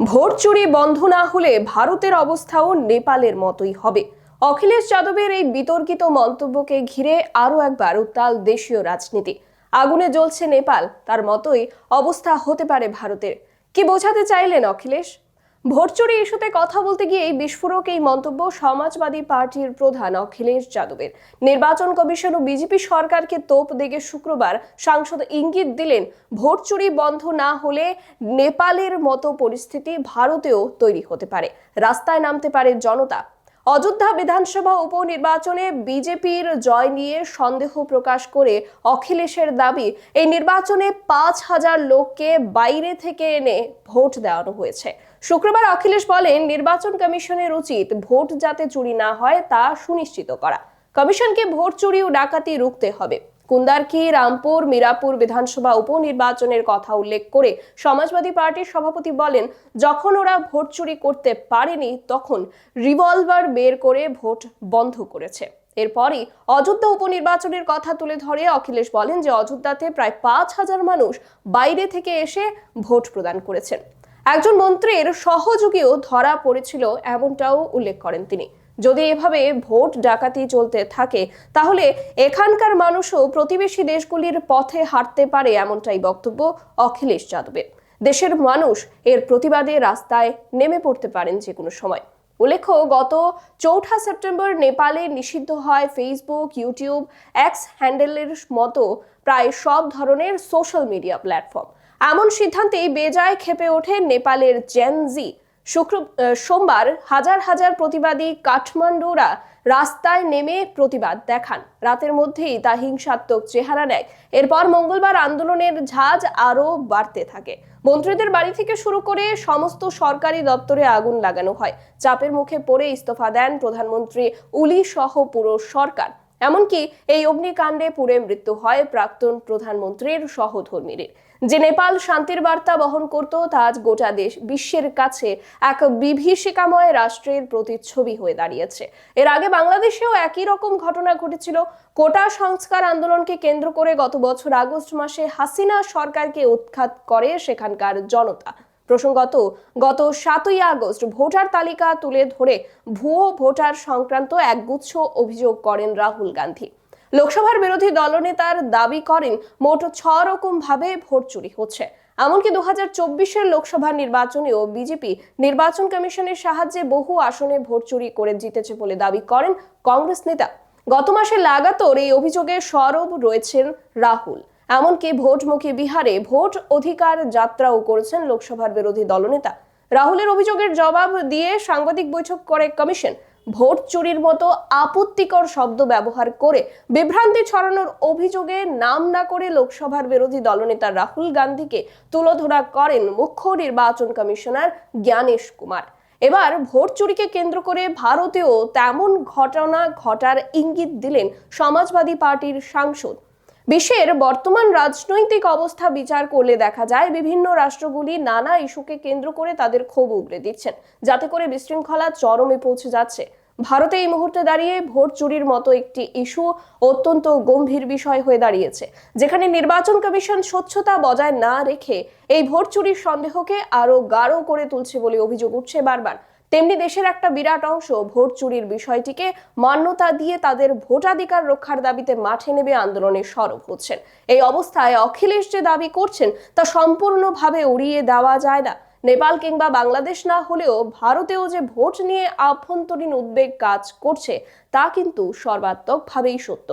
Vote চুরি বন্ধ না হলে ভারতের অবস্থাও নেপালের মতোই হবে। অখিলেশ যাদবের এই বিতর্কিত মন্তব্যকে ঘিরে আরও একবার উত্তাল দেশীয় রাজনীতি। আগুনে জ্বলছে নেপাল, তার মতোই অবস্থা হতে পারে ভারতের। কি বোঝাতে চাইলেন অখিলেশ? ভোট চুরি ইস্যুতে কথা বলতে গিয়ে বিস্ফোরক এই মন্তব্য সমাজবাদী পার্টির প্রধান অখিলেশ যাদবের। নির্বাচন কমিশন ও বিজেপি সরকারকে তোপ দেখে শুক্রবার সাংসদ ইঙ্গিত দিলেন ভোট চুরি বন্ধ না হলে নেপালের মতো পরিস্থিতি ভারতেও তৈরি হতে পারে। রাস্তায় নামতে পারে জনতা। অযোধ্যা বিধানসভা উপনির্বাচনে বিজেপির জয় নিয়ে সন্দেহ প্রকাশ করে অখিলেশের দাবি, এই নির্বাচনে পাঁচ হাজার লোককে বাইরে থেকে এনে ভোট দেওয়ানো হয়েছে। শুক্রবার অখিলেশ বলেন, নির্বাচন কমিশনের উচিত ভোট যাতে চুরি না হয় তা সুনিশ্চিত করা। কমিশনকে ভোট চুরি ও ডাকাতি রুখতে হবে। কুন্দারকি, রামপুর, মিরাপুর বিধানসভা উপনির্বাচনের কথা উল্লেখ করে সমাজবাদী পার্টির সভাপতি বলেন, যখন ওরা ভোট চুরি করতে পারেনি, তখন রিভলভার বের করে ভোট বন্ধ করেছে। এরপরই অযোধ্যা উপনির্বাচনের কথা তুলে ধরে অখিলেশ বলেন যে, অযোধ্যাতে প্রায় পাঁচ হাজার মানুষ বাইরে থেকে এসে ভোট প্রদান করেছেন। একজন মন্ত্রীর সহযোগীও ধরা পড়েছিল, এমনটাও উল্লেখ করেন তিনি। যদি এভাবে ভোট ডাকাতি চলতে থাকে, তাহলে এখানকার মানুষও প্রতিবেশী দেশগুলির পথে হাঁটতে পারে এমনটাই বক্তব্য অখিলেশ যাদবের। দেশের মানুষ এর প্রতিবাদে রাস্তায় নেমে পড়তে পারেন যে কোনো সময়। উল্লেখ্য, গত চৌঠা সেপ্টেম্বর নেপালে নিষিদ্ধ হয় ফেসবুক ইউটিউব এক্স হ্যান্ডেলের মতো প্রায় সব ধরনের সোশ্যাল মিডিয়া প্ল্যাটফর্ম এমন সিদ্ধান্তেই বেজায় খেপে ওঠে নেপালের জেনজি শুক্র সোমবার হাজার হাজার প্রতিবাদী কাঠমান্ডুরা রাস্তায় নেমে প্রতিবাদ দেখান। রাতের মধ্যেই তা হিংসাত্মক চেহারা নেয় এরপর মঙ্গলবার আন্দোলনের ঝাঁজ আরও বাড়তে থাকে। মন্ত্রীদের বাড়ি থেকে শুরু করে সমস্ত সরকারি দপ্তরে আগুন লাগানো হয়। চাপের মুখে পড়ে ইস্তফা দেন প্রধানমন্ত্রী উলি সহ পুরো সরকার। এমনকি এই অগ্নিকাণ্ডে পুড়ে মৃত্যু হয় প্রাক্তন প্রধানমন্ত্রীর সহধর্মীর যে নেপাল শান্তির বার্তা বহন করত, তা আজ গোটা দেশ বিশ্বের কাছে এক বিভীষিকাময় রাষ্ট্রের প্রতিচ্ছবি হয়ে দাঁড়িয়েছে। এর আগে বাংলাদেশেও একই রকম ঘটনা ঘটেছিল। কোটা সংস্কার আন্দোলনকে কেন্দ্র করে গত বছর আগস্ট মাসে হাসিনা সরকারকে উৎখাত করে সেখানকার জনতা। প্রসঙ্গত, গত সাতই আগস্ট ভোটার তালিকা তুলে ধরে ভুয়ো ভোটার সংক্রান্ত একগুচ্ছ অভিযোগ করেন রাহুল গান্ধী। লোকসভার বিরোধী দলনেতার দাবি করেন, মোট ছ রকম ভাবে ভোট চুরি হচ্ছে। এমনকি দু হাজার চব্বিশের লোকসভা নির্বাচনেও বিজেপি নির্বাচন কমিশনের সাহায্যে বহু আসনে ভোট চুরি করে জিতেছে বলে দাবি করেন কংগ্রেস নেতা। গত মাসে লাগাতর এই অভিযোগে সরব রয়েছেন রাহুল। এমনকি ভোটমুখী বিহারে ভোট অধিকার যাত্রাও করেছেন লোকসভার বিরোধী দলনেতা। রাহুলের অভিযোগের জবাব দিয়ে সাংবাদিক বৈঠক করে কমিশন। ভোট চুরির মতো আপত্তিকর শব্দ ব্যবহার করে বিভ্রান্তি ছড়ানোর অভিযোগে নাম না করে লোকসভার বিরোধী দলনেতা রাহুল গান্ধীকে তুলোধরা করেন মুখ্য নির্বাচন কমিশনার জ্ঞানেশ কুমার। এবার ভোট চুরিকে কেন্দ্র করে ভারতেও তেমন ঘটনা ঘটার ইঙ্গিত দিলেন সমাজবাদী পার্টির সাংসদ। বিশ্বের বর্তমান রাজনৈতিক অবস্থা বিচার করলে দেখা যায় বিভিন্ন রাষ্ট্রগুলি নানা ইস্যুকে কেন্দ্র করে তাদের ক্ষোভ উগড়ে দিচ্ছেন। যাতে করে বিশৃঙ্খলা চরমে পৌঁছে যাচ্ছে। ভারতে এই মুহূর্তে দাঁড়িয়ে ভোট চুরির মতো একটি ইস্যু অত্যন্ত গম্ভীর বিষয় হয়ে দাঁড়িয়েছে, যেখানে নির্বাচন কমিশন স্বচ্ছতা বজায় না রেখে এই ভোট চুরির সন্দেহকে আরও গাঢ় করে তুলছে বলে অভিযোগ উঠছে বারবার। তেমনি দেশের একটা বিরাট অংশ ভোট চুরির বিষয়টিকে মান্যতা দিয়ে তাদের ভোটাধিকার রক্ষার দাবিতে মাঠে নেবে আন্দোলনে সরব হচ্ছেন। এই অবস্থায় অখিলেশ যে দাবি করছেন তা সম্পূর্ণভাবে উড়িয়ে দেওয়া যায় না। নেপাল কিংবা বাংলাদেশ না হলেও ভারতেও যে ভোট নিয়ে আভ্যন্তরীণ উদ্বেগ কাজ করছে, তা কিন্তু সর্বাত্মকভাবেই সত্য।